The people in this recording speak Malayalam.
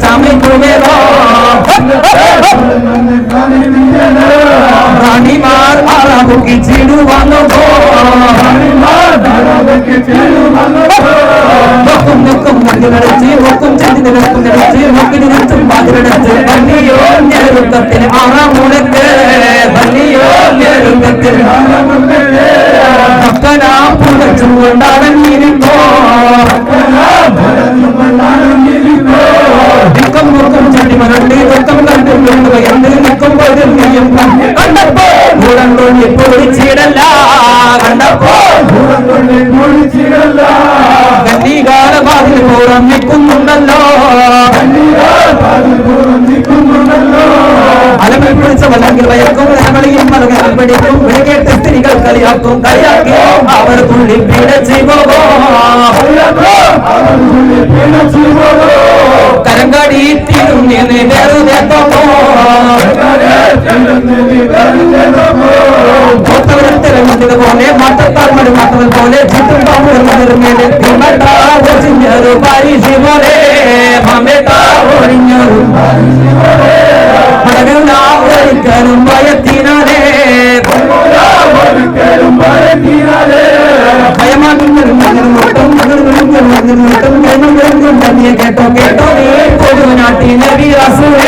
சாமி ராணிமார் ஆளாவுக்கு சீடு வாங்கோ. நோக்கும் நோக்கும் வந்து കണ്ടപ്പോ മൂടം തൊള്ളി പൊളിച്ചിടല്ല കണ്ടപ്പോ കന്നീകാല വാതിൽ പൂരം നിൽക്കുന്നുണ്ടല്ലോ അലമിൽ പിടിച്ച വല്ലെങ്കിൽ വയക്കും നിലവിളിയും മലകൾ പിടിക്കും. വിളികേട്ട സ്ത്രീകൾ കളിയാക്കും കളിയാക്കി അവർ തുള്ളി പിടച്ചു പോകോ. കരങ്കാടി തീരും എന്ന് വെറുതെ പോകോ മാറ്റത്താൽ മടി മാറ്റവൽ പോലെ ചുറ്റും പാമ്പുമേലെ തിമട്ട ഒഴിഞ്ഞൊരു പാരീസി പോലെ മമേട്ട ഒഴിഞ്ഞൊരു മടങ്ങുന്ന ഒരിക്കലും ഭയത്തിനാലേ ഭയമാകുന്നതും മഞ്ഞുമുട്ടും മഞ്ഞുമുട്ടും മഞ്ഞുമുട്ടും മഞ്ഞുമുട്ടും തന്നെ കേട്ടോ കേട്ടോ നീ പൊതുനാട്ടിലെ വീരാസുരേ